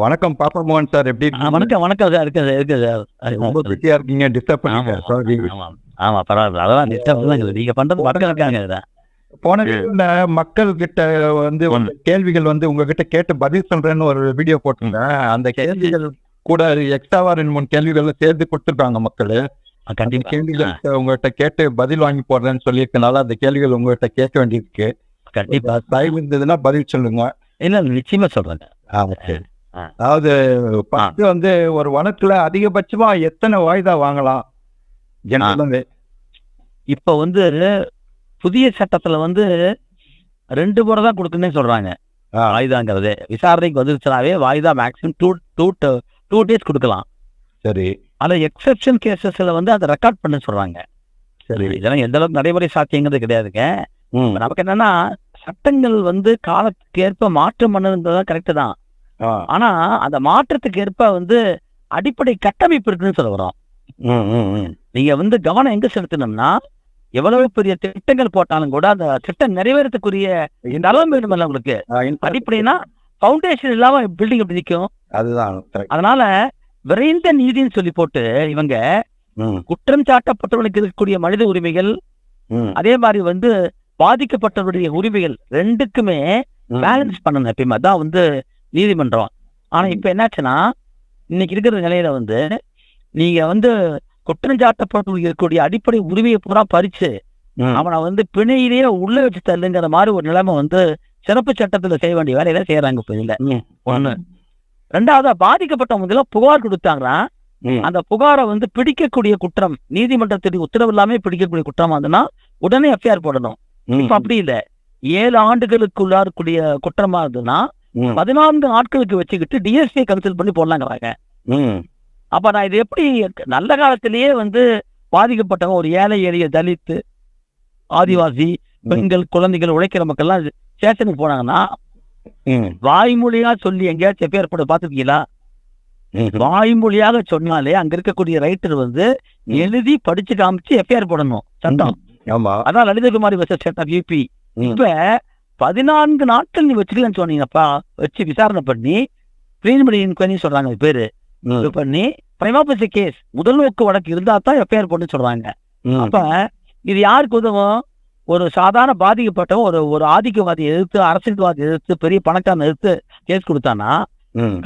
வணக்கம் பாப்பா மோகன் சார் எப்படி? வணக்கம் வணக்கம் சார் இருக்கு சார் இருக்கு சார். ரொம்ப ரொம்ப பிஸியா இருக்கீங்க டிஸ்டர்ப் பண்ணீங்க ஆமா சாரி ஆமா ஆமா பரவாயில்ல. அதெல்லாம் டிஸ்டர்ப் தான் நீங்க பண்றது மக்கள் இருக்காங்க போன மக்கள் கிட்ட வந்து கேள்விகள் வந்து உங்ககிட்ட கேட்டு பதில் சொல்றேன்னு ஒரு வீடியோ போட்டிருந்தேன். அந்த கேள்விகள் கூட எக்ஸ்ட்ராவா ரெண்டு மூணு கேள்விகள் சேர்த்து கொடுத்துருக்காங்க மக்கள். கேள்விகள் உங்ககிட்ட கேட்டு பதில் வாங்கி போடுறேன்னு சொல்லியிருக்கனால அந்த கேள்விகள் உங்ககிட்ட கேட்க வேண்டியிருக்கு. கண்டிப்பா. டைம் இருந்ததுன்னா பதில் சொல்லுங்க. இல்ல நிச்சயமா சொல்றேங்க. ஆமா சரி. அதாவது ஃபர்ஸ்ட் வந்து ஒரு வனத்துல அதிகபட்சமா எத்தனை வாய்தா வாங்கலாம்? ஜெனரலாவே இப்ப வந்து புதிய சட்டத்துல வந்து ரெண்டு முறை தான் கொடுக்குன்னே சொல்றாங்க. வாய்தாங்கிறது. விசாரணைக்கு வந்துருச்சுனாவே வாய்தா maximum two two two days கொடுக்கலாம். சரி. ஆனா எக்ஸெப்ஷன் கேசஸ்ல வந்து அதை ரெக்கார்ட் பண்ண சொல்றாங்க. சரி. இதெல்லாம் எந்த அளவுக்கு நடைமுறை சாத்தியங்கிறது கிடையாதுங்க. நமக்கு என்னன்னா சட்டங்கள் வந்து காலத்துக்கு ஏற்ப மாற்றம் பண்ணதுதான் கரெக்ட் தான். ஆனா அந்த மாற்றத்துக்கு ஏற்ப வந்து அடிப்படை கட்டமைப்பு இருக்குன்னு சொல்ல வரோம். நீங்க வந்து கவனம் எங்க செலுத்தணும்னா எவ்வளவு பெரிய திட்டங்கள் போட்டாலும் கூட அந்த திட்டம் நிறைவேறத்துக்குரிய இந்த அளவு வேணுமல்ல உங்களுக்கு. அடிப்படைனா ஃபவுண்டேஷன் இல்லாம பில்டிங் எப்படி நிற்கும் அதுதான். அதனால விரைந்த நீதின்னு சொல்லி போட்டு இவங்க குற்றம் சாட்டப்பட்டவர்களுக்கு இருக்கக்கூடிய மனித உரிமைகள் அதே மாதிரி வந்து பாதிக்கப்பட்டவருடைய உரிமைகள் ரெண்டுக்குமே. பேலன்ஸ் பண்ணணும் எப்பயுமே. அதான் வந்து நீதிமன்றம் ஆனா இப்ப என்னாச்சுன்னா இன்னைக்கு இருக்கிற நிலையில வந்து நீங்க வந்து குற்றஞ்சாட்டப்பட்டு இருக்கக்கூடிய அடிப்படை உரிமையை பூரா பறிச்சு. அவனை வந்து பிணையிலேயே உள்ள வச்சு தள்ளுங்கிற மாதிரி ஒரு நிலைமை வந்து சிறப்பு சட்டத்துல செய்ய வேண்டிய வேலையில செய்யறாங்க இப்ப இதுல. ஒண்ணு ரெண்டாவது பாதிக்கப்பட்ட முதல்ல புகார் கொடுத்தாங்கன்னா. அந்த புகாரை வந்து பிடிக்கக்கூடிய குற்றம் நீதிமன்றத்துடைய உத்தரவு இல்லாம பிடிக்கக்கூடிய குற்றமா இருந்ததுன்னா உடனே எஃப்ஐஆர் போடணும். இப்ப அப்படி இல்ல ஏழு ஆண்டுகளுக்குள்ள இருக்கக்கூடிய குற்றமா இருந்ததுன்னா. பதினான்கு நாட்களுக்கு வச்சுக்கிட்டு டிஎஸ்பி கன்சல்ட் பண்ணி போடலாங்கிறாங்க. அப்ப நான் இது எப்படி நல்ல காலத்திலேயே வந்து பாதிக்கப்பட்டவங்க ஒரு ஏழை எளிய தலித்து ஆதிவாசி பெண்கள் குழந்தைகள் உழைக்கிற மக்கள்லாம் ஸ்டேஷனுக்கு போனாங்கன்னா. வாய்மொழியா சொல்லி எங்கேயாச்சும் எஃப்ஐஆர் போட பாத்துருக்கீங்களா. வாய்மொழியாக சொன்னாலே அங்க இருக்கக்கூடிய ரைட்டர் வந்து. எழுதி படிச்சு காமிச்சு எஃப்ஐஆர் போடணும் சட்டம் ஆமா அதான் லலிதகுமாரி வச்ச சட்டம் யூபி. இப்ப பதினான்கு நாட்கள் நீ வச்சுக்கலன்னு சொன்னீங்கப்பா வச்சு விசாரணை பண்ணி பிரிலிமினரி இன்கொயரி சொல்றாங்க அது பேரு. இது பண்ணி பிரைமாபசி கேஸ் முதல் நோக்கு வழக்கு இருந்தா தான் எஃப்ஐஆர் போட்டு சொல்றாங்க. அப்ப இது யாருக்கு உதவும் ஒரு சாதாரண பாதிக்கப்பட்டவன் ஒரு ஒரு ஆதிக்கவாதி எதிர்த்து அரசியல்வாதி எதிர்த்து பெரிய பணக்காரன் எதிர்த்து கேஸ் கொடுத்தானா.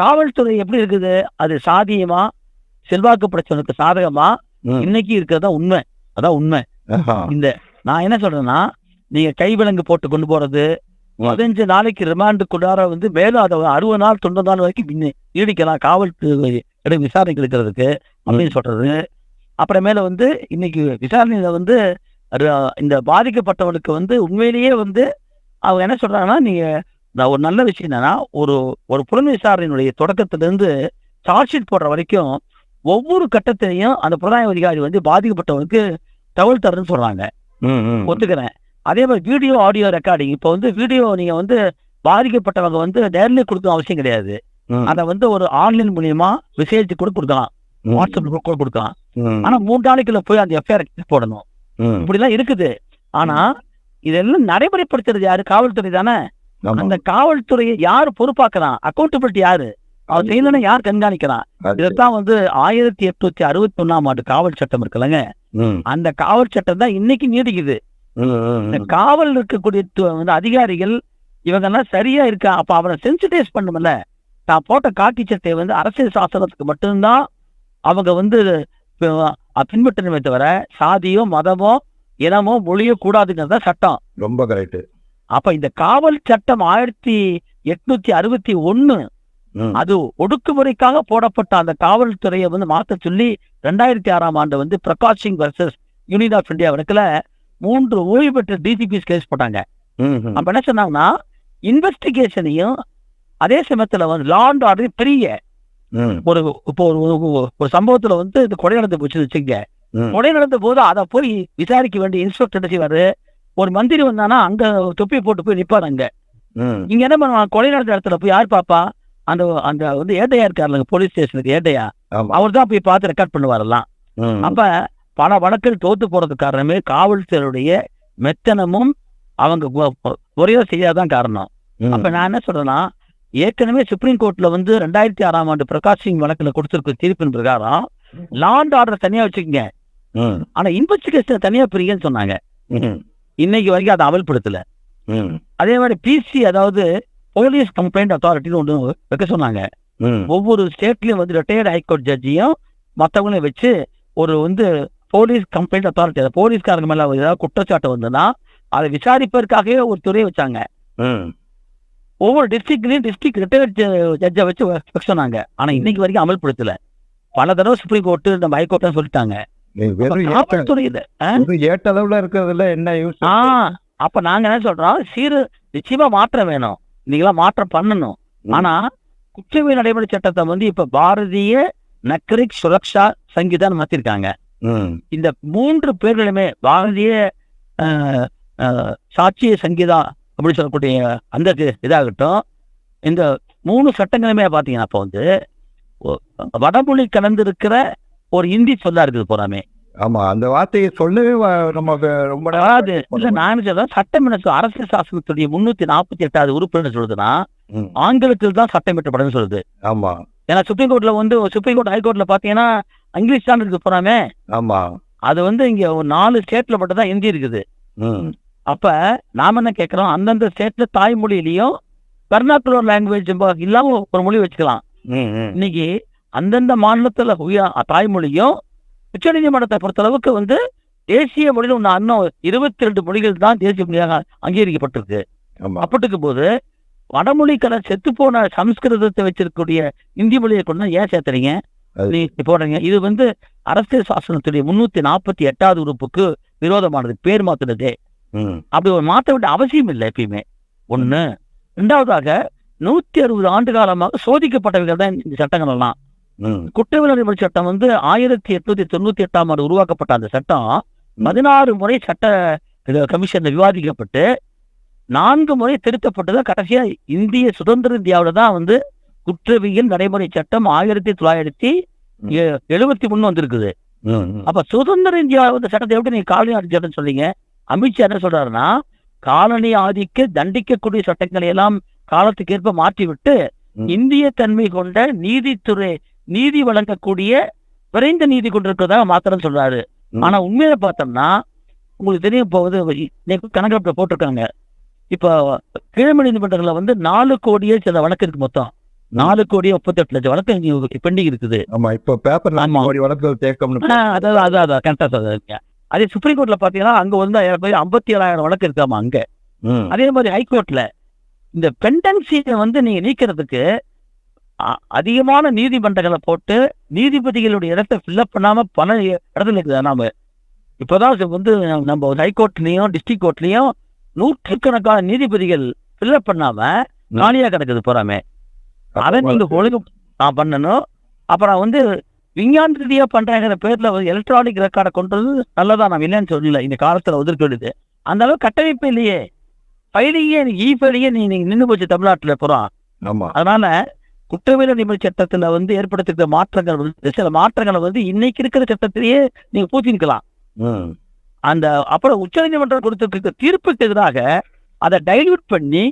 காவல்துறை எப்படி இருக்குது அது சாதியமா செல்வாக்கு படைச்சவனுக்கு சாதகமா. இன்னைக்கு இருக்கிறதா உண்மை அதான் உண்மை. இந்த நான் என்ன சொல்றேன்னா நீங்க கைவிலங்கு போட்டு கொண்டு போறது. பதினஞ்சு நாளைக்கு ரிமாண்டுக்குள்ளார வந்து மேலும் அதை அறுபது நாள் தொண்ணூறு நாள் வரைக்கும் நீடிக்கலாம் காவல்துறை இடம் விசாரணைக்கு எடுக்கிறதுக்கு அப்படின்னு சொல்றது அப்புறமேல வந்து இன்னைக்கு விசாரணையில வந்து இந்த பாதிக்கப்பட்டவனுக்கு வந்து உண்மையிலேயே வந்து அவங்க என்ன சொல்றாங்கன்னா நீங்க நான் ஒரு நல்ல விஷயம் என்னன்னா ஒரு ஒரு புலன் விசாரணையினுடைய தொடக்கத்திலிருந்து சார்ஜ் ஷீட் போடுற வரைக்கும் ஒவ்வொரு கட்டத்திலையும் அந்த புலனாய்வு அதிகாரி வந்து பாதிக்கப்பட்டவனுக்கு தகவல் தரேன்னு சொல்றாங்க. ஒத்துக்கிறேன் அதே மாதிரி வீடியோ ஆடியோ ரெக்கார்டிங் இப்போ வந்து வீடியோ நீங்க வந்து பாதிக்கப்பட்டவங்க வந்து நேர்ல கொடுக்க அவசியம் கிடையாது. அதை வந்து ஒரு ஆன்லைன் மூலியமா விசேஷத்துக்கு கூட கொடுக்கலாம். வாட்ஸ்அப்ல கூட கொடுக்கலாம். ஆனா மூணு நாளைக்குள்ள போய் அந்த எஃப்ஐஆர் போடணும். இப்படிலாம் இருக்குது. ஆனா இதெல்லாம் நடைமுறைப்படுத்துறது யாரு? காவல்துறை தானே. அந்த காவல்துறையை யாரு பொறுப்பாக்குறான்? அக்கௌண்டபிலிட்டி யாரு? அவர் செய்யலன்னா யார் கண்காணிக்கிறான்? இதைத்தான் வந்து ஆயிரத்தி எட்நூத்தி அறுபத்தி ஒண்ணாம் ஆண்டு காவல் சட்டம் இருக்குல்லங்க. அந்த காவல் சட்டம் தான் இன்னைக்கு நீடிக்குது. இந்த காவல் இருக்கக்கூடிய வந்து அதிகாரிகள் இவங்க எல்லாம் சரியா இருக்கா? அப்ப அவனை சென்சிடைஸ் பண்ணுமல்ல தான் போட்ட காக்கி சட்டையை வந்து அரசியல் சாசனத்துக்கு மட்டும்தான் அவங்க வந்து பின்பற்றணுமே தவிர சாதியோ மதமோ இனமோ மொழியோ கூடாதுங்கிறது சட்டம். ரொம்ப கரெக்ட் அப்ப இந்த காவல் சட்டம் ஆயிரத்தி எட்நூத்தி அறுபத்தி ஒண்ணு அது ஒடுக்குமுறைக்காக போடப்பட்ட அந்த காவல்துறையை வந்து மாத்த சொல்லி ரெண்டாயிரத்தி ஆறாம் ஆண்டு வந்து Prakash Singh versus union of India வழக்குல மூன்று ஓய்வு பெற்ற டிசிபிஸ் கேஸ் போட்டாங்க. அப்ப என்ன சொன்னாங்கன்னா இன்வெஸ்டிகேஷனையும் அதே சமயத்துல வந்து லா அண்ட் ஆர்டர் பெரிய ஒரு இப்போ ஒரு சம்பவத்துல வந்து இந்த கொலை நடந்து போச்சுன்னு வச்சுங்க கொலை நடந்த போது அதை போய் விசாரிக்க வேண்டிய இன்ஸ்பெக்டர் செய்வாரு? ஒரு மந்திரி வந்தானா அங்க தொப்பி போட்டு போய் நிப்பாரு அங்க. இங்க என்ன பண்ணுவாங்க கொலை நடந்த இடத்துல போய் யார் பாப்பா? அந்த அந்த வந்து ஏட்டையா இருக்காருங்க போலீஸ் ஸ்டேஷனுக்கு ஏட்டையா அவர் தான் போய் பார்த்து ரெக்கார்ட் பண்ணுவாரெல்லாம் அப்ப பல வழக்கில் தோத்து போறதுக்கு காரணமே காவல்துறையுடைய மெத்தனமும் அவங்க முறையா செய்யாதான் காரணம். அப்ப நான் என்ன சொல்றேன்னா ஏற்கனவே சுப்ரீம் கோர்ட்ல வந்து ரெண்டாயிரத்தி ஆறாம் ஆண்டு பிரகாஷ் சிங் வழக்குல கொடுத்திருக்க தீர்ப்பின் பிரகாரம் லாண்ட் ஆர்டர் தனியா வச்சுக்கோங்க. ஆனா இன்வெஸ்டிகேஷன் தனியா பிரிங்கன்னு சொன்னாங்க. இன்னைக்கு வரைக்கும் அதை அமல்படுத்தல. அதே மாதிரி பிசி அதாவது போலீஸ் கம்ப்ளைண்ட் அத்தாரிட்டின்னு ஒன்று வைக்க சொன்னாங்க. ஒவ்வொரு ஸ்டேட்லயும் வந்து ரிட்டையர்ட் ஹைகோர்ட் ஜட்ஜியும் மற்றவங்களையும் வச்சு ஒரு வந்து போலீஸ் கம்ப்ளைண்ட் அத்தாரிட்டி அதை போலீஸ்காரங்க மேல ஏதாவது குற்றச்சாட்டு வந்ததுன்னா அதை விசாரிப்பதற்காகவே ஒரு துறையை வச்சாங்க. ஒவ்வொரு டிஸ்ட்ரிக்ட்லயும் டிஸ்ட்ரிக்ட் ரிட்டையர்ட் ஜட்ஜை வச்சு சொன்னாங்க. ஆனா இன்னைக்கு வரைக்கும் அமல்படுத்தல. பல தடவை சுப்ரீம் கோர்ட் நம்ம ஹைகோர்ட் சொல்லிட்டாங்க. ஏட்டளவுல இருக்கிறதுல என்ன யூஸ் அப்ப நாங்க என்ன சொல்றோம்? சீரு நிச்சயமா மாற்றம் வேணும். நீங்களாம் மாற்றம் பண்ணணும். ஆனா குற்றவியல் நடைமுறை சட்டத்தை வந்து இப்ப பாரதிய நக்ரிக் சுரக்ஷா சங்கீதான் மாத்திருக்காங்க. இந்த மூன்று பேர்களுமே பாரதிய சாட்சிய சங்கீதா அப்படின்னு சொல்லக்கூடிய அந்த இது- இதாகட்டும் இந்த மூணு சட்டங்களுமே பாத்தீங்கன்னா அப்போ வந்து வடமொழி கலந்திருக்கிற ஒரு இந்தி சொல்லா இருக்குது போறாமே ஆமா அந்த வார்த்தையை சொல்லவே நமக்கு ரொம்ப அதாவது இல்ல நான் சொல்றேன் சட்டமன்ற அரசியல் சாசனத்துடைய முன்னூத்தி நாற்பத்தி எட்டாவது உறுப்பு என்ன சொல்லுதுன்னா. ஆங்கிலத்தில் தான் சட்டம் இயற்றப்படும் சொல்லுது. ஆமா. ஏன்னா சுப்ரீம் கோர்ட்ல வந்து சுப்ரீம் கோர்ட் ஹைகோர்ட்ல பாத்தீங்கன்னா இங்கிலீஷ் தான் இருக்கு போறாமே. ஆமா. அது வந்து இங்க ஒரு நாலு ஸ்டேட்ல மட்டும் தான் ஹிந்தி இருக்குது. அப்ப நாம என்ன கேட்கிறோம்? அந்தந்த ஸ்டேட்ல தாய்மொழியிலயும் கர்நாக்குலர் லாங்குவேஜ் இல்லாம ஒரு மொழி வச்சுக்கலாம். இன்னைக்கு அந்தந்த மாநிலத்துல தாய்மொழியும் உச்சநீதிமன்றத்தை பொறுத்தளவுக்கு வந்து தேசிய மொழியில் ஒன்று இன்னும் இருபத்தி ரெண்டு மொழிகள் தான் தேசிய மொழியாக அங்கீகரிக்கப்பட்டிருக்கு. ஆமா. அப்படி இருக்கும்போது வடமொழி கலை செத்து போன சம்ஸ்கிருதத்தை வச்சிருக்கக்கூடிய இந்தி மொழியை கொண்டு ஏன் சேர்த்துறீங்க? போடுறீங்க. இது வந்து அரசியல் சாசனத்துடைய முன்னூத்தி நாற்பத்தி எட்டாவது உறுப்புக்கு விரோதமானது. பேர் மாத்துனதே. ம், அப்படி ஒரு மாற்ற வேண்டிய அவசியம் இல்லை எப்பயுமே. ஒண்ணு. ரெண்டாவதாக நூத்தி அறுபது ஆண்டு காலமாக சோதிக்கப்பட்டவைகள் தான் இந்த சட்டங்கள் எல்லாம். குற்றவியல் நடைமுறை சட்டம் வந்து ஆயிரத்தி எட்நூத்தி தொண்ணூத்தி எட்டாம் ஆண்டு உருவாக்கப்பட்ட அந்த சட்டம். பதினாறு முறை சட்ட கமிஷன்ல விவாதிக்கப்பட்டு நான்கு முறை திருத்தப்பட்டுதான் கடைசியா இந்திய சுதந்திர இந்தியாவில தான் வந்து குற்றவியல் நடைமுறை சட்டம் ஆயிரத்தி தொள்ளாயிரத்தி எழுபத்தி மூணு வந்திருக்குது. அப்ப சுதந்திர இந்தியா வந்து சட்டத்தை எப்படி நீங்க காலனி ஆதிக்க சட்டம் சொல்றீங்க அமித்ஷா என்ன சொல்றாருன்னா காலனி ஆதிக்க தண்டிக்கக்கூடிய சட்டங்களை எல்லாம் காலத்துக்கு ஏற்ப மாற்றி விட்டு ம். இந்திய தன்மை கொண்ட நீதித்துறை நீதி வழங்கக்கூடிய விரைந்த நீதி கொண்டிருக்கிறதா மாத்திரம் சொல்றாரு. ஆனா உண்மையில பார்த்தோம்னா உங்களுக்கு தெரியும் இப்போ வந்து கணக்கெடுப்புல போட்டிருக்காங்க இப்போ கீழமை நீதிமன்றங்கள்ல வந்து நாலு கோடியே சில வழக்கு இருக்கு மொத்தம் நாலு கோடியே முப்பத்தெட்டு லட்சம் வழக்கு பெண்டிங் இருக்குது. ஆமா இப்ப பேப்பர்ல ஆமா. கோடி வழக்குகள் தேக்கம்னு ஆ, அதான் அதான் கரெக்டா சொல்றீங்க அதே சுப்ரீம் கோர்ட்ல பாத்தீங்கன்னா அங்க வந்து ஏறக்குறைய ஐம்பத்தி ஏழாயிரம் வழக்கு இருக்காமா அங்க. அதே மாதிரி ஹைகோர்ட்ல இந்த பெண்டன்சியை வந்து நீங்க நீக்கிறதுக்கு அதிகமான நீதிமன்றங்களை போட்டு நீதிபதிகளுடைய இடத்தை ஃபில்அப் பண்ணாம பல இடத்துல இருக்குது. நாம இப்போதான் வந்து நம்ம ஹைகோர்ட்லயும் டிஸ்ட்ரிக்ட் கோர்ட்லயும் நூற்றுக்கணக்கான நீதிபதிகள் ஃபில்அப் பண்ணாம காலியா கிடக்குது போறாமே. அதை நீங்க ஒழுங்கு நான் பண்ணணும். அப்புறம் வந்து விஞ்ஞான ரீதியா பண்றாங்கிற பேர்ல எலக்ட்ரானிக் ரெக்கார்டை கொண்டு வந்து நல்லதா நான் இல்லைன்னு சொல்லல. இந்த காலத்துல ஒதுக்க வேண்டியது அந்த அளவு கட்டமைப்பு இல்லையே. ஃபைலிங்கே இ ஃபைலிங்கே நீ நீங்க நின்று போச்சு தமிழ்நாட்டுல புறம் அதனால குற்றவியல் நடைமுறை சட்டத்துல வந்து ஏற்படுத்திருக்கிற மாற்றங்கள் வந்து சில மாற்றங்களை வந்து இன்னைக்கு இருக்கிற சட்டத்திலேயே நீங்க பூத்திருக்கலாம் ம், அந்த அப்புறம் உச்சநீதிமன்றம் கொடுத்திருக்கிற தீர்ப்புக்கு எதிராக அதை டைல்யூட் பண்ணி.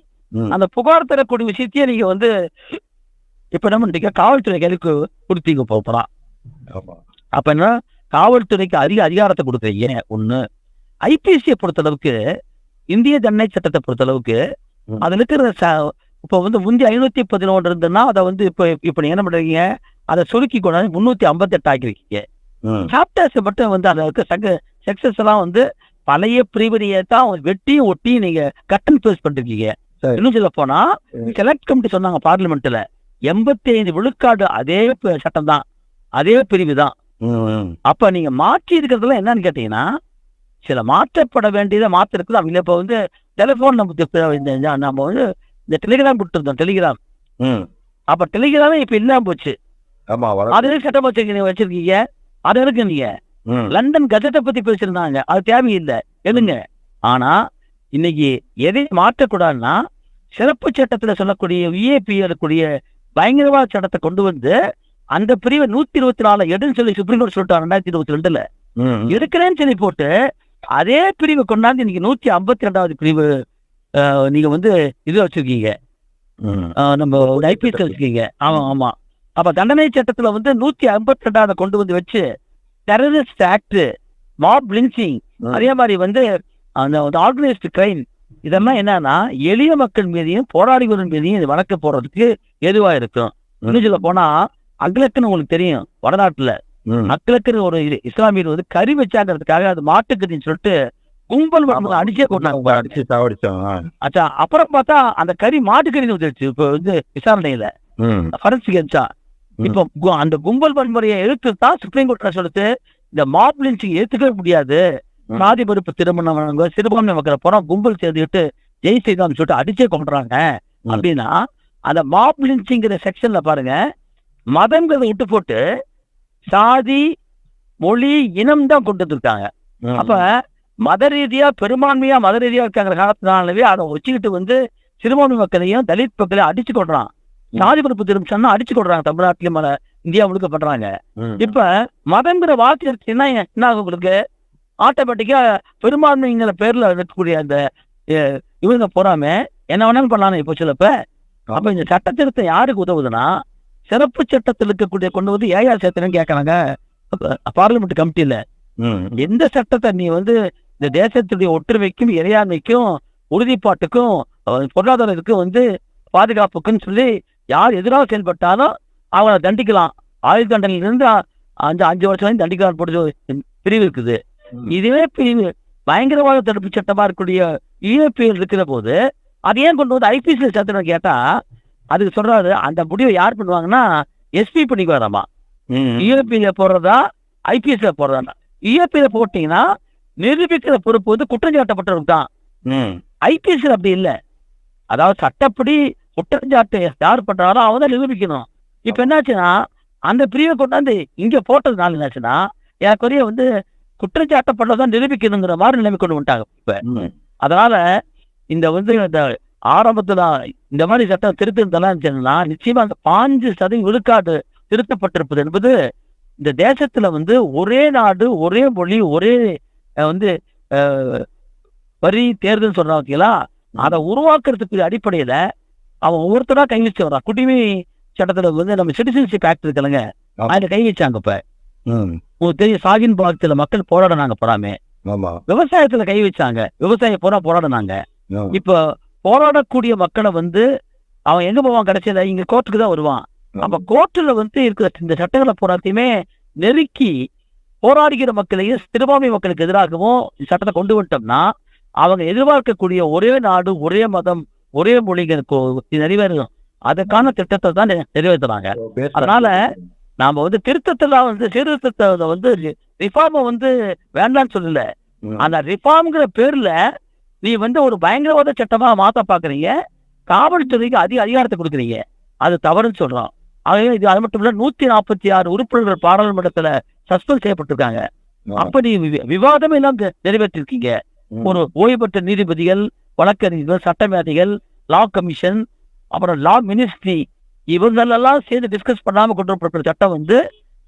அந்த புகார் தரக்கூடிய விஷயத்தையே நீங்க வந்து இப்ப என்ன பண்றீங்க காவல்துறை கைதுக்கு கொடுத்தீங்க போறா அப்ப என்ன? காவல்துறைக்கு அதிக அதிகாரத்தை கொடுக்குறீங்க. ஒண்ணு ஐபிசியை பொறுத்தளவுக்கு இந்திய தண்டனை சட்டத்தை பொறுத்தளவுக்கு ம். அதுல இருக்கிற இப்ப வந்து முந்தி ஐநூத்தி பதினொன்று இருந்ததுன்னா அதை வந்து இப்ப இப்ப நீங்க என்ன பண்றீங்க? அதை சுருக்கி கொண்டாந்து முன்னூத்தி ஐம்பத்தி எட்டு ஆக்கிருக்கீங்க. சாப்டர்ஸ் மட்டும் வந்து இருக்க சங்க செக்ஸஸ் எல்லாம் வந்து பழைய பிரிவினையை தான் வெட்டியும் ஒட்டியும் நீங்க கட் அண்ட் பேஸ்ட் பண்ணிருக்கீங்க. இன்னும் சொல்ல போனா. செலக்ட் கமிட்டி சொன்னாங்க பார்லிமெண்ட்ல எண்பத்தி ஐந்து விழுக்காடு அதே சட்டம் தான் அதே பிரிவு தான். அப்ப நீங்க மாற்றி இருக்கிறதுல என்னன்னு கேட்டீங்கன்னா சில மாற்றப்பட வேண்டியதை மாத்த இருக்குது அவங்க இப்ப வந்து டெலிபோன் நம்ம நம்ம வந்து இந்த டெலிகிராம் கொடுத்துருந்தோம் டெலிகிராம் அப்ப டெலிகிராமே இப்ப இல்லாம போச்சு. அது சட்டம் வச்சிருக்கீங்க வச்சிருக்கீங்க? அது எதுக்கு நீங்க. லண்டன் கஜெட்டை பத்தி பேசியிருந்தாங்க. அது தேவையில்லை. எதுங்க ஆனா இன்னைக்கு எதை மாற்றக்கூடாதுன்னா சிறப்பு சட்டத்துல சொல்லக்கூடிய விஏபி இருக்கக்கூடிய பயங்கரவாத சட்டத்தை கொண்டு வந்து அந்த பிரிவை நூத்தி இருபத்தி நாலு எடுன்னு சொல்லி சுப்ரீம் கோர்ட் சொல்லிட்டாங்க ரெண்டாயிரத்தி இருபத்தி ரெண்டுல. ம், இருக்கிறேன்னு சொல்லி போட்டு அதே பிரிவை கொண்டாந்து இன்னைக்கு நூத்தி ஐம்பத்தி ரெண்டாவது பிரிவு நீங்க வந்து இது வச்சிருக்கீங்க. நம்ம ஐபிஎஸ் இருக்கீங்க ஆமா ஆமா. அப்ப தண்டனை சட்டத்துல வந்து நூத்தி ஐம்பத்தி ரெண்டாவது கொண்டு வந்து வச்சு டெரரிஸ்ட் ஆக்ட் மாப் லிஞ்சிங். அதே மாதிரி வந்து அந்த ஆர்கனைஸ்டு கிரைம் இதெல்லாம் என்னன்னா எளிய மக்கள் மீதையும் போராளிகள் மீதையும் இது வழக்கு போடுறதுக்கு எதுவா இருக்கும் இன்னும் சொல்ல போனா அகிலக்குன்னு உங்களுக்கு தெரியும் வடநாட்டுல. அகிலக்குன்னு ஒரு இது இஸ்லாமியர் வந்து கறி வச்சாங்கிறதுக்காக அது மாட்டுக்கறின்னு சொல்லிட்டு கும்பல் அடிச்சே கொண்டாங்க அடிச்சு சாவடிச்சோம். அச்சா அப்புறம் பார்த்தா அந்த கறி மாட்டுக்கறி வந்துருச்சு இப்போ வந்து விசாரணையில. ஃபரன்சிக் எச்சா ம். இப்போ கு- அந்த கும்பல் வன்முறையை எதிர்த்து தான் சுப்ரீம் கோர்ட்ல சொல்லுது இந்த மாப் லிஞ்சிங் ஏத்துக்கவே முடியாது. சாதி மறுப்பு திருமணம் சிறுபான்மை மக்களை புறம் கும்பல் சேர்ந்துக்கிட்டு ஜெய் ஸ்ரீராம் சொல்லிட்டு அடிச்சே கொண்டுறாங்க. அப்படின்னா அந்த மாப் லிஞ்சிங்கிற செக்ஷன்ல பாருங்க மதங்கிறத விட்டு போட்டு சாதி மொழி இனம் தான் கொண்டு வந்திருக்காங்க. அப்ப மத ரீதியா பெரும்பான்மையா மத ரீதியா இருக்காங்கிற காலத்தினாலவே அதை வச்சுக்கிட்டு வந்து சிறுபான்மை மக்களையும் தலித் மக்களையும் அடிச்சு கொள்றான் சாதி பருப்பு திரும்ப சொன்னா அடிச்சு கொள்றாங்க தமிழ்நாட்டிலும் இந்தியா முழுக்க பண்றாங்க. இப்ப மதங்கிற வாக்கு எடுத்தீங்கன்னா என்ன ஆகும் உங்களுக்கு? ஆட்டோமேட்டிக்கா பெரும்பான்மைங்கிற பேர்ல இருக்கக்கூடிய அந்த இவங்க போறாம என்ன வேணாலும் பண்ணலாம் இப்போ சிலப்ப அப்ப இந்த சட்ட திருத்தம் யாருக்கு உதவுதுன்னா சிறப்பு சட்டத்தில் இருக்கக்கூடிய கொண்டு வந்து ஏஆர் சேர்த்தனும் கேட்கறாங்க பார்லிமெண்ட் கமிட்டியில ம். எந்த சட்டத்தை நீ வந்து இந்த தேசத்துடைய ஒற்றுமைக்கும் இறையாண்மைக்கும் உறுதிப்பாட்டுக்கும் பொருளாதாரத்துக்கும் வந்து பாதுகாப்புக்குன்னு சொல்லி யார் எதிராக செயல்பட்டாலும் அவங்கள தண்டிக்கலாம் ஆயுள் தண்டனையிலிருந்து அஞ்சு அஞ்சு வருஷம் வரைக்கும் தண்டிக்கலாம் போட்டு பிரிவு இருக்குது. இதுவே பயங்கரவாத தடுப்பு சட்டமா இருக்கக்கூடிய யூஏபிஎல் இருக்கிற போது அது ஏன் கொண்டு வந்து ஐபிசில சேர்த்துன்னு கேட்டா அதுக்கு சொல்றாரு அந்த முடிவை யார் பண்ணுவாங்கன்னா எஸ்பி பண்ணிக்குவாராமா. ம். யூஏபியில போடுறதா ஐபிஎஸ்ல போடுறதா யூஏபியில போட்டீங்கன்னா நிரூபிக்கிற பொறுப்பு வந்து குற்றஞ்சாட்டப்பட்டவருக்கு தான். ஐபிஎஸ்ல அப்படி இல்ல. அதாவது சட்டப்படி குற்றஞ்சாட்டு யார் பண்றாரோ அவன் தான் நிரூபிக்கணும். இப்ப என்னாச்சுன்னா அந்த பிரிவை கொண்டாந்து இங்க போட்டதுனால என்னாச்சுன்னா எனக்குரிய வந்து குற்றச்சாட்டப்பட்டதான் நிரூபிக்கணுங்கிற மாதிரி நிலைமை கொண்டு வந்துட்டாங்க இப்ப. அதனால இந்த வந்து இந்த ஆரம்பத்துல இந்த மாதிரி சட்டம் திருத்தலாம் இருந்துச்சுன்னா நிச்சயமா அந்த பாஞ்சு சதவீதம் விழுக்காடு திருத்தப்பட்டிருப்பது என்பது இந்த தேசத்துல வந்து ஒரே நாடு ஒரே மொழி ஒரே வந்து வரி தேர்தல் சொல்றாங்க பார்த்தீங்களா அதை உருவாக்குறதுக்கு அடிப்படையில அவன் ஒவ்வொருத்தரா கை வச்சு வரான் குடிமை சட்டத்துல வந்து நம்ம சிட்டிசன்ஷிப் ஆக்ட் இருக்குல்லங்க ஆமா. அதுல கை வச்சாங்க இப்ப. உங்களுக்கு தெரியும் சாகின் பாகத்துல மக்கள் போராடினாங்க போறாமே. விவசாயத்துல கை வச்சாங்க. விவசாயம் பூரா போராடினாங்க. இப்ப போராடக்கூடிய மக்களை வந்து அவன் எங்க போவான்? கடைசியில இங்க கோர்ட்டுக்கு தான் வருவான். அப்ப கோர்ட்டுல வந்து இருக்கிற இந்த சட்டங்களை போராத்தையுமே நெருக்கி போராடுகிற மக்களையும் சிறுபான்மை மக்களுக்கு எதிராகவும் சட்டத்தை கொண்டு வந்துட்டோம்னா அவங்க எதிர்பார்க்கக்கூடிய ஒரே நாடு ஒரே மதம் ஒரே மொழிங்கிற கோ- இது நிறைவேறும். அதுக்கான திட்டத்தை தான் நெ- நிறைவேத்துறாங்க. அதனால நாம வந்து திருத்தத்துல வந்து சீர்திருத்தத்தை வந்து ரிஃபார்மை வந்து வேண்டாம்னு சொல்லல. அந்த ரிஃபார்ம்ங்கிற பேர்ல நீ வந்து ஒரு பயங்கரவாத சட்டமா மாத்த பாக்குறீங்க காவல்துறைக்கு அதிக அதிகாரத்தை கொடுக்குறீங்க அது தவறுன்னு சொல்றோம் ஆகவே இது அது மட்டும் இல்ல நூத்தி நாற்பத்தி ஆறு உறுப்பினர்கள் பாராளுமன்றத்துல சஸ்பெண்ட் செய்யப்பட்டிருக்காங்க. அப்ப நீ விவாதமே எல்லாம் நிறைவேற்றிருக்கீங்க. ஒரு ஓய்வு பெற்ற நீதிபதிகள் வழக்கறிஞர்கள் சட்டமேதைகள் லா கமிஷன் அப்புறம் லா மினிஸ்ட்ரி இவங்களெல்லாம் சேர்ந்து டிஸ்கஸ் பண்ணாம கொண்டு வரப்பட்ட சட்டம் வந்து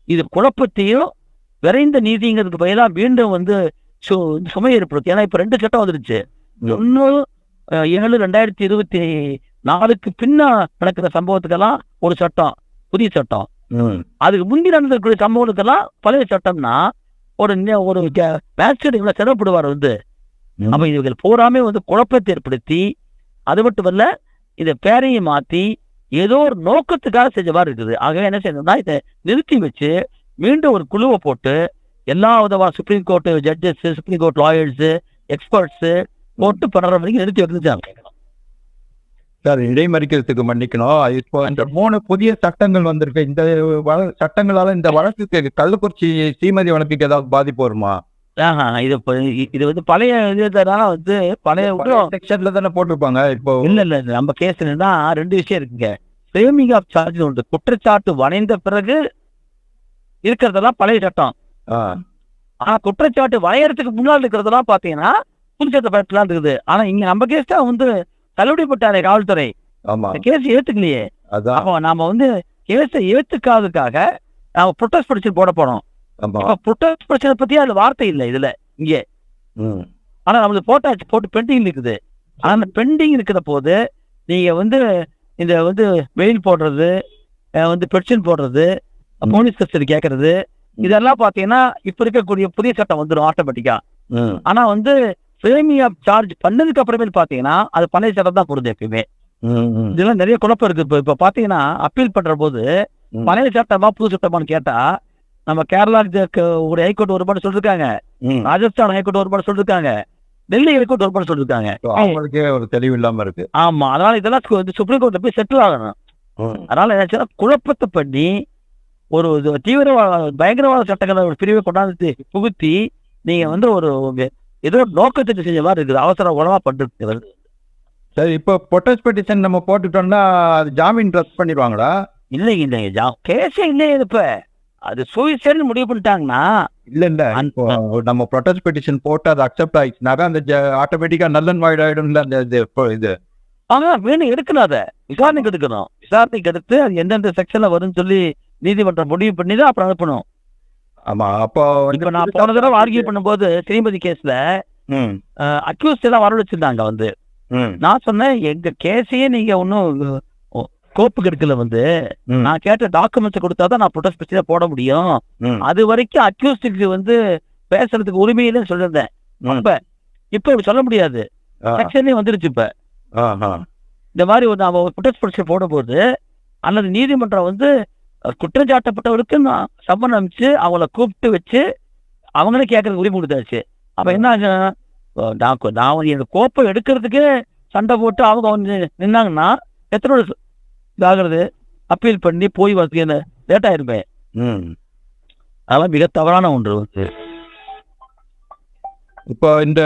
இது குழப்பத்தையும் விரைந்த நீதிங்கிறதுக்கு பதிலா மீண்டும் வந்து சு- சுமை ஏற்படுத்து. ஏன்னா இப்ப ரெண்டு சட்டம் வந்துருச்சு அஹ், ஏழு ரெண்டாயிரத்தி இருபத்தி நாலுக்கு பின்ன நடக்கிற சம்பவத்துக்கெல்லாம் ஒரு சட்டம் புதிய சட்டம். அதுக்கு முந்தி நடந்திருக்கிற சம்பவத்துக்கெல்லாம் பழைய சட்டம்னா ஒரு ஒரு மேட்ச் இவ்வளவு சிரமப்படுவார் வந்து. ம். அப்ப இவர்கள் பூராமே வந்து குழப்பத்தை ஏற்படுத்தி அது மட்டுமல்ல இதை பேரையும் மாத்தி ஏதோ ஒரு நோக்கத்துக்காக செஞ்ச மாதிரி இருக்குது. ஆகவே என்ன செய்யணும்னா இதை நிறுத்தி வச்சு மீண்டும் ஒரு குழுவை போட்டு எல்லா விதமான supreme court judges supreme court lawyers experts போட்டு பண்ணுற வரைக்கும் நிறுத்தி வைக்கிறது சார் இடைமறிக்கிறதுக்கு மன்னிக்கணும். இப்போ இந்த மூணு புதிய சட்டங்கள் வந்திருக்கு. இந்த சட்டங்களால இந்த வழக்குக்கு கள்ளக்குறிச்சி ஸ்ரீமதி வழக்குக்கு ஏதாவது பாதிப்பு வருமா? ஆஹா இது இது வந்து பழைய இதுனால வந்து பழைய செக்ஷன்ல தானே போட்டிருப்பாங்க? இப்போ இல்ல இல்ல நம்ம கேஸ்லன்னா ரெண்டு விஷயம் இருக்குங்க. ஃப்ரேமிங் ஆஃப் சார்ஜ் உண்டு. குற்றச்சாட்டு வணைந்த பிறகு இருக்கிறதெல்லாம் பழைய சட்டம். ஆனா குற்றச்சாட்டு வளையறதுக்கு முன்னால் இருக்கிறதெல்லாம் பாத்தீங்கன்னா புதுச்சட்ட பயப்படலாம் இருக்குது. ஆனா இங்க நம்ம கேஸ் தான் வந்து தள்ளுபடி போட்டாரே காவல்துறை. கேஸ் ஏத்துக்கலையே. அப்போ நாம வந்து கேஸை ஏத்துக்காததுக்காக நாம ப்ரொட்டஸ்ட் படிச்சு போட போறோம். ப்ரொட்டஸ்ட் பிரச்சனை பத்தி அதுல வார்த்தை இல்லை இதுல. இங்கே. ஆனா நம்மளுக்கு போட்டாச்சு போட்டு பெண்டிங் இருக்குது. ஆனா அந்த பெண்டிங் இருக்கிற போது நீங்க வந்து இந்த வந்து வெயில் போடுறது வந்து பெட்ஷன் போடுறது போலீஸ் கஸ்டடி கேட்கறது இதெல்லாம் பாத்தீங்கன்னா இப்ப இருக்கக்கூடிய புதிய சட்டம் வந்துடும் ஆட்டோமேட்டிக்கா ஆனா வந்து பிரேமி ஆஃப் சார்ஜ் பண்ணதுக்கு அப்புறமேல் பாத்தீங்கன்னா அது பழைய சட்டம் தான் பொருது எப்பயுமே இதெல்லாம் நிறைய குழப்பம் இருக்கு. இப்ப இப்ப பாத்தீங்கன்னா அப்பீல் பண்ற போது. பழைய சட்டமா புது சட்டமான்னு கேட்டா நம்ம கேரளா ஒரு ஹைகோர்ட் ஒரு பாட்டு சொல்லிருக்காங்க. ராஜஸ்தான் ஹைகோர்ட் ஒரு பாட்டு சொல்லிருக்காங்க. டெல்லி ஹைகோர்ட் ஒரு பாட்டு சொல்லிருக்காங்க. அவங்களுக்கே ஒரு தெளிவு இல்லாம இருக்கு. ஆமா அதனால இதெல்லாம் சுப்ரீம் கோர்ட்ல போய் செட்டில் ஆகணும். அதனால என்னாச்சுன்னா குழப்பத்தை பண்ணி ஒரு தீவிரவாத பயங்கரவாத சட்டங்களை ஒரு பிரிவை கொண்டாந்து புகுத்தி நீங்க வந்து ஒரு ஏதோ நோக்கத்துக்கு செஞ்ச மாதிரி இருக்குது. அவசர உணவா பண்ணிருக்கிறது. சரி இப்போ பொட்டஸ் பெட்டிஷன் நம்ம போட்டுட்டோம்னா அது ஜாமீன் ட்ரஸ் பண்ணிடுவாங்களா? இல்லைங்க இல்லைங்க. ஜா கேஸே இல்லையே இப்ப. அது சூசைட்னு முடிவு பண்ணிட்டாங்கன்னா இல்ல இல்ல. நம்ம ப்ரொட்டஸ்ட் பெட்டிஷன் போட்டு அது அக்செப்ட் ஆயிடுச்சுனாக்கா அந்த ஆட்டோமேட்டிக்கா நல்லன் வாய்ட் ஆயிடும்ல அந்த இது ஆனா வேணும் எடுக்கணும் அதை. விசாரணைக்கு எடுக்கணும். விசாரணைக்கு எடுத்து அது எந்தெந்த செக்ஷன்ல வரும்னு சொல்லி நீதிமன்றம் முடிவு பண்ணி தான் அப்புறம் அனுப்பணும். ஆமா அப்போ இப்ப நான் போன தடவை ஆர்கியூ பண்ணும்போது ஸ்ரீமதி கேஸ்ல அக்யூஸ்ட் எல்லாம் வரவழைச்சிருந்தாங்க வந்து. நான் சொன்னேன் எங்க கேஸையே நீங்க ஒன்றும் கோப்புக்கு எடுக்கல வந்து. நான் கேட்ட டாக்குமெண்ட்ஸ் கொடுத்தா தான் நான் ப்ரொடெஸ்ட் பிரச்சனை போட முடியும். அது வரைக்கும் அக்யூஸ்டுக்கு வந்து பேசுறதுக்கு உரிமை இல்லைன்னு சொல்லியிருந்தேன். ம். அப்ப இப்ப இப்படி சொல்ல முடியாது. செக்ஷன்லயே வந்துருச்சு இப்ப. இந்த மாதிரி ஒரு நாம ப்ரொடெஸ்ட் பிரச்சனை போடும்போது அல்லது நீதிமன்றம் வந்து அஹ், குற்றம் சாட்டப்பட்டவருக்கு நான் சம்மன் அனுப்பிச்சு அவங்கள கூப்பிட்டு வச்சு அவங்களே கேட்கறதுக்கு உரிமை கொடுத்தாச்சு. அப்ப என்ன நான் நான் வந்து எங்க கோப்பை எடுக்கிறதுக்கு சண்டை போட்டு அவங்க நின்னாங்கன்னா எத்தனை இதாகிறது. அப்பீல் பண்ணி போய் வரதுக்கு லேட் ஆயிருப்பேன் அதெல்லாம் மிக தவறான ஒன்று வந்து. இப்போ இந்த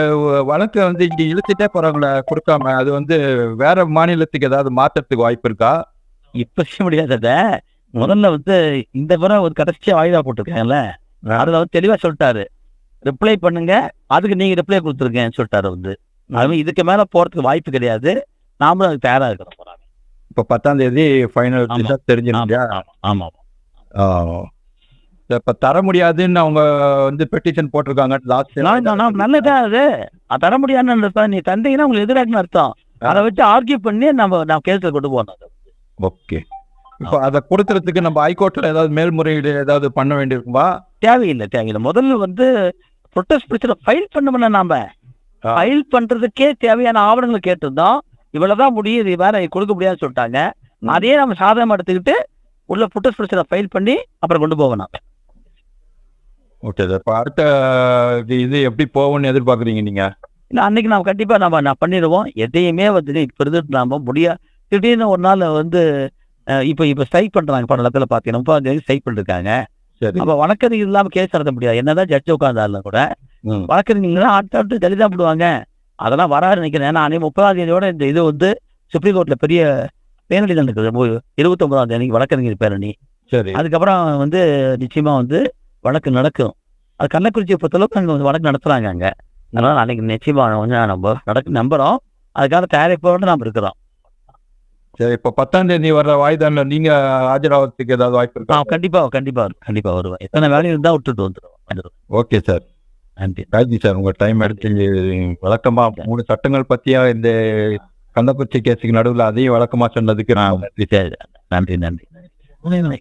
வழக்கை வந்து இங்க இழுத்துட்டே போறவங்கள கொடுக்காம அது வந்து வேற மாநிலத்துக்கு ஏதாவது மாற்றத்துக்கு வாய்ப்பு இருக்கா? இப்ப செய்ய முடியாதத முதல்ல வந்து இந்த முறை ஒரு கடைசியா வாய்தா போட்டிருக்காங்கல்ல? அதுல வந்து தெளிவா சொல்லிட்டாரு. ரிப்ளை பண்ணுங்க. அதுக்கு நீங்க ரிப்ளை கொடுத்துருக்கேன்னு சொல்லிட்டாரு வந்து. அது இதுக்கு மேல போறதுக்கு வாய்ப்பு கிடையாது. நாமளும் அதுக்கு தயாரா இருக்கிறோம். இப்போ பத்தாம் தேதி ஃபைனல். ரிசல்ட் தெரிஞ்சிடும் இல்லையா ஆமா ஆ. இப்ப தர முடியாதுன்னு அவங்க வந்து பெட்டிஷன் போட்டிருக்காங்க லாஸ்ட் நல்லதா அது. தர முடியாதுன்னு. நீ தந்தீங்கன்னா உங்களுக்கு எதிராகன்னு அர்த்தம். அதை வச்சு ஆர்கியூ பண்ணி நம்ம நான் கேஸ்ல கொண்டு போனோம். ஓகே. இப்போ அதை கொடுக்கறதுக்கு நம்ம ஹைகோர்ட்ல ஏதாவது மேல்முறையீடு ஏதாவது பண்ண வேண்டியிருக்குமா? தேவையில்லை தேவையில்லை. முதல்ல வந்து ப்ரொட்டஸ்ட் பிரச்சனை ஃபைல் பண்ண நாம. ஃபைல் பண்றதுக்கே தேவையான ஆவணங்களை கேட்டிருந்தோம். இவ்வளவுதான் முடியும் இது வேற கொடுக்க முடியாதுன்னு சொல்லிட்டாங்க. அதையே நம்ம சாதகமா எடுத்துக்கிட்டு உள்ள ப்ரொட்டஸ்ட் பிரச்சனை ஃபைல் பண்ணி அப்புறம் கொண்டு போகணும் ஓகே சார் இப்போ அடுத்த இது எப்படி போகும்னு எதிர்பார்க்குறீங்க நீங்க? இல்லை அன்னைக்கு நாம் கண்டிப்பா நம்ம நான் பண்ணிடுவோம். எதையுமே வந்து இப்ப இருந்துட்டு நாம முடியா திடீர்னு ஒரு நாள் வந்து இப்ப இப்ப ஸ்ட்ரைக் பண்றாங்க பல இடத்துல பாத்தீங்கன்னா முப்பதாம் ஸ்ட்ரைக் பண்ணிருக்காங்க. சரி. அப்ப வழக்கறிஞர் இல்லாம கேஸ் நடத்த முடியாது. என்னதான் ஜட்ஜ் உட்காந்தாலும் கூட. வழக்கறிஞர்கள் ஆட்டு ஆட்டு தள்ளி தான் போடுவாங்க. அதெல்லாம் வராது நினைக்கிறேன். ஏன்னா அன்னைக்கு முப்பதாம் தேதியோட இந்த இது வந்து சுப்ரீம் கோர்ட்ல பெரிய பேரணி நடக்குது இருபத்தி ஒன்பதாம் தேதி வழக்கறிஞர் பேரணி. சரி. அதுக்கப்புறம் வந்து நிச்சயமா வந்து வழக்கு நடக்கும். அது கள்ளக்குறிச்சியை பொறுத்தளவுக்கு அங்க வந்து வழக்கு நடத்துறாங்க அங்க. அதனால அன்னைக்கு நிச்சயமா வந்து நம்ம நடக்கு நம்புறோம். அதுக்கான தயாரிப்போடு நாம் இருக்கிறோம். சரி இப்போ பத்தாம் தேதி வர்ற வாய்தான்ல நீங்க ஆஜராகிறதுக்கு ஏதாவது வாய்ப்பு இருக்கா? கண்டிப்பா கண்டிப்பா. கண்டிப்பா வருவேன். எத்தனை வேலையும் இருந்தா விட்டுட்டு வந்துடும் ஓகே சார். நன்றி. காந்தி சார் உங்க டைம் எடுத்து வழக்கமா மூணு சட்டங்கள் பத்தியா இந்த கள்ளக்குறிச்சி கேஸுக்கு நடுவுல அதையும் வழக்கமா சொன்னதுக்கு நான் நன்றி நன்றி நன்றி.